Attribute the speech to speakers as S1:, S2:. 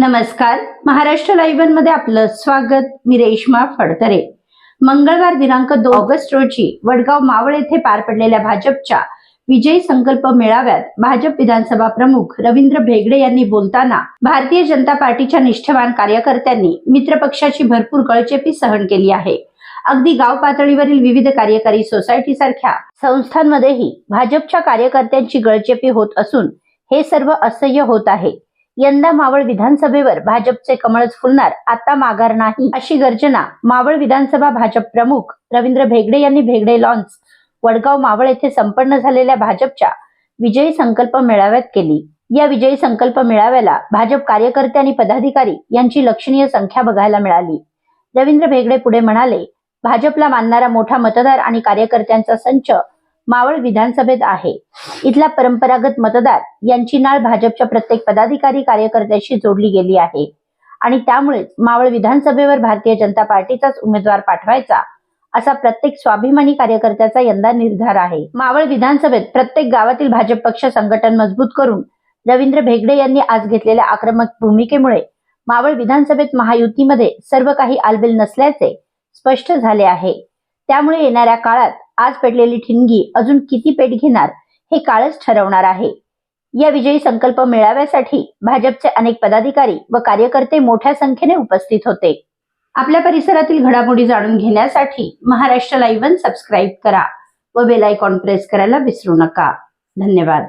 S1: नमस्कार. महाराष्ट्र लाईव्हमध्ये आपलं स्वागत. मी रेश्मा फडतरे. मंगळवार दिनांक दोन ऑगस्ट रोजी वडगाव मावळ येथे पार पडलेल्या भाजपच्या विजयी संकल्प मेळाव्यात भाजप विधानसभा प्रमुख रवींद्र भेगडे यांनी बोलताना भारतीय जनता पार्टीच्या निष्ठवान कार्यकर्त्यांनी मित्रपक्षाची भरपूर गळचेपी सहन केली आहे. अगदी गाव पातळीवरील विविध कार्यकारी सोसायटी सारख्या संस्थांमध्येही भाजपच्या कार्यकर्त्यांची गळचेपी होत असून हे सर्व असह्य होत आहे. यंदा मावळ विधानसभेवर भाजपचे कमळच फुलणार आता माघार नाही अशी गर्जना मावळ विधानसभा भाजप प्रमुख रवींद्र भेगडे यांनी भेगडे लॉन्स वडगाव मावळ येथे संपन्न झालेल्या भाजपच्या विजयी संकल्प मेळाव्यात केली. या विजयी संकल्प मेळाव्याला भाजप कार्यकर्ते आणि पदाधिकारी यांची लक्षणीय संख्या बघायला मिळाली. रवींद्र भेगडे पुढे म्हणाले भाजपला मानणारा मोठा मतदार आणि कार्यकर्त्यांचा संच मावळ विधानसभेत आहे. इथला परंपरागत मतदार यांची नाळ भाजपच्या प्रत्येक पदाधिकारी कार्यकर्त्याशी जोडली गेली आहे. आणि त्यामुळेच मावळ विधानसभेवर भारतीय जनता पार्टीचाच उमेदवार पाठवायचा असा प्रत्येक स्वाभिमानी कार्यकर्त्याचा यंदा निर्धार आहे. मावळ विधानसभेत प्रत्येक गावातील भाजप पक्ष संघटन मजबूत करून रवींद्र भेगडे यांनी आज घेतलेल्या आक्रमक भूमिकेमुळे मावळ विधानसभेत महायुतीमध्ये सर्व काही आलबेल नसल्याचे स्पष्ट झाले आहे. त्यामुळे येणाऱ्या काळात आज पेटलेली ठिणगी अजून किती पेट घेणार हे काळच ठरवणार आहे. या विजयी संकल्प मेळाव्यासाठी भाजपचे अनेक पदाधिकारी व कार्यकर्ते मोठ्या संख्येने उपस्थित होते. आपल्या परिसरातील घडामोडी जाणून घेण्यासाठी महाराष्ट्र लाईव्ह सबस्क्राईब करा व बेल आयकॉन प्रेस करायला विसरू नका. धन्यवाद.